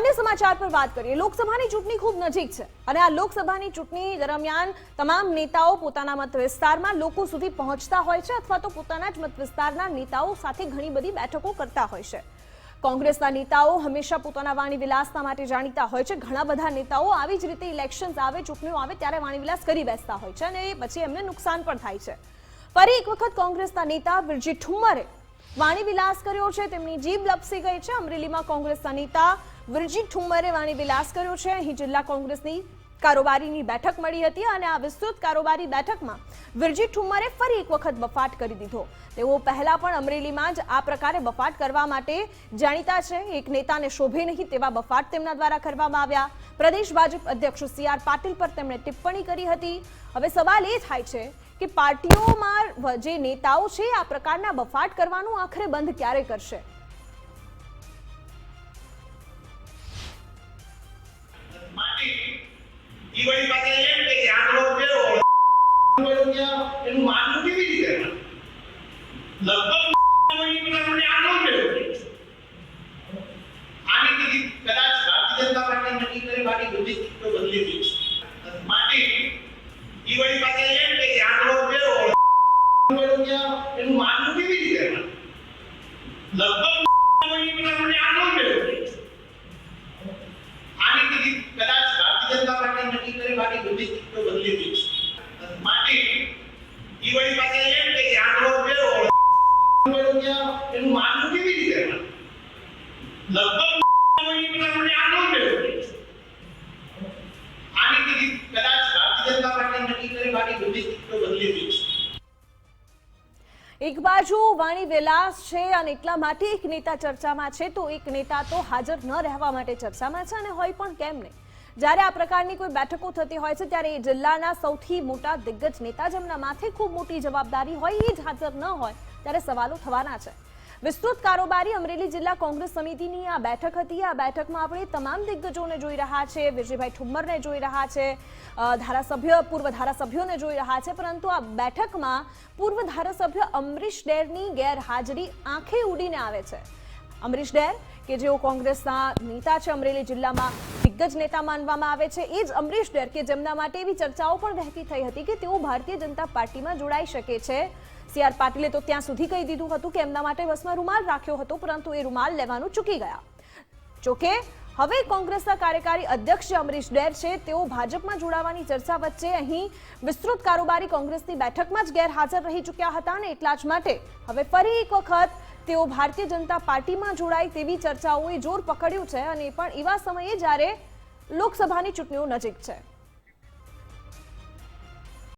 અન્ય સમાચાર પર વાત કરીએ. લોકસભાની ચૂંટણી ખૂબ નજીક છે અને આ લોકસભાની ચૂંટણી દરમિયાન તમામ નેતાઓ પોતાના મત વિસ્તારમાં લોકો સુધી પહોંચતા હોય છે અથવા તો પોતાના જ મત વિસ્તારના નેતાઓ સાથે ઘણી બધી બેઠકો કરતા હોય છે. કોંગ્રેસના નેતાઓ હંમેશા પોતાના વાણી વિલાસના માટે જાણીતા હોય છે. ઘણા બધા નેતાઓ આવી જ રીતે ઇલેક્શન્સ આવે, ચૂંટણીઓ આવે ત્યારે વાણી વિલાસ કરી બેસતા હોય છે અને પછી એમને નુકસાન પણ થાય છે. ફરી એક વખત કોંગ્રેસના નેતા વિરજી ઠુમ્મરે વાણી વિલાસ કર્યો છે, તેમની જીભ લપસી ગઈ છે. અમરેલીમાં કોંગ્રેસના નેતા વિરજી ઠુમ્મરે વાણી વિલાસ કર્યો છે. અહીં જિલ્લા કોંગ્રેસની કારોબારીની બેઠક મળી હતી અને આ વિસ્તૃત કારોબારી બેઠકમાં વિરજી ઠુમરે ફરી એક વખત બફાટ કરી દીધો. તેઓ પહેલા પણ અમરેલીમાં જ આ પ્રકારે બફાટ કરવા માટે જાણીતા છે. એક નેતાને શોભે નહીં તેવા બફાટ તેમના દ્વારા કરવામાં આવ્યા. પ્રદેશ ભાજપ અધ્યક્ષ સી પાટીલ પર તેમણે ટિપ્પણી કરી હતી. હવે સવાલ એ થાય છે કે પાર્ટીઓમાં જે નેતાઓ છે આ પ્રકારના બફાટ કરવાનું આખરે બંધ ક્યારે કરશે? માટે પેલું ત્યાં એનું માનવું કેવી રીતે લગભગ ઈ બધા મને આંકડો કેવો આની બીજી કદાચ ભારતીય જનતા પાર્ટી નક્કી કરે બાકી બધી સીટો બદલી ગઈ છે માટે ઈ વળી પાસે એમ કે આંકડો કેવો પેલું ત્યાં એનું માનવું કેવી રીતે લગભગ ઈ બધા મને આંકડો કેવો આની બીજી કદાચ ભારતીય જનતા પાર્ટી નક્કી કરી બાકી બધી બદલી ગઈ એક બાજુ વાણી વેલાસ છે અને એટલા માટે એક નેતા ચર્ચામાં છે. તો એક નેતા તો હાજર ન રહેવા માટે ચર્ચામાં છે અને હોય પણ કેમ નહીં. જ્યારે આ પ્રકારની કોઈ બેઠકો થતી હોય છે, ત્યારે એ જિલ્લાના સૌથી મોટા દિગ્ગજ નેતા જેમના માથે ખૂબ મોટી જવાબદારી હોય, એ જ હાજર ન હોય, ત્યારે સવાલો થવાના છે. વિસ્તૃત કારોબારી અમરેલી જિલ્લા કોંગ્રેસ સમિતિની આ બેઠક હતી. આ બેઠકમાં આપણે તમામ દિગ્ગજોને જોઈ રહ્યા છે. વિજયભાઈ ઠુમ્મરને જોઈ રહ્યા છે. ધારાસભ્ય, પૂર્વ ધારાસભ્યોને જોઈ રહ્યા છે. પરંતુ આ બેઠકમાં પૂર્વ ધારાસભ્ય અમરીશ ડેરની ગેરહાજરી આંખે ઉડીને આવે છે. અમરીશ ડેર, કે જેઓ કોંગ્રેસના નેતા છે અમરેલી જિલ્લામાં, દિગ્ગજ નેતા માનવામાં આવે છે. એ જ અમરીશ ડેર, કે જેમના માટે એવી ચર્ચાઓ પણ વહેતી થઈ હતી કે તેઓ ભારતીય જનતા પાર્ટીમાં જોડાઈ શકે છે. સી આર પાટીલે તો ત્યાં સુધી કહી દીધું હતું કે એમના માટે બસમાં રૂમાલ રાખ્યો હતો, પરંતુ એ રૂમાલ લેવાનું ચૂકી ગયા. જોકે, હવે કોંગ્રેસના કાર્યકારી અધ્યક્ષ અમરીશ ડેર છે, તેઓ ભાજપમાં જોડાવાની ચર્ચા વચ્ચે અહીં વિસ્તૃત કારોબારી કોંગ્રેસની બેઠકમાં જ ગેરહાજર રહી ચૂક્યા હતા અને એટલા જ માટે હવે ફરી એક વખત તેઓ ભારતીય જનતા પાર્ટીમાં જોડાય તેવી ચર્ચાઓએ જોર પકડ્યું છે અને પણ એવા સમયે જ્યારે લોકસભાની ચૂંટણીઓ નજીક છે.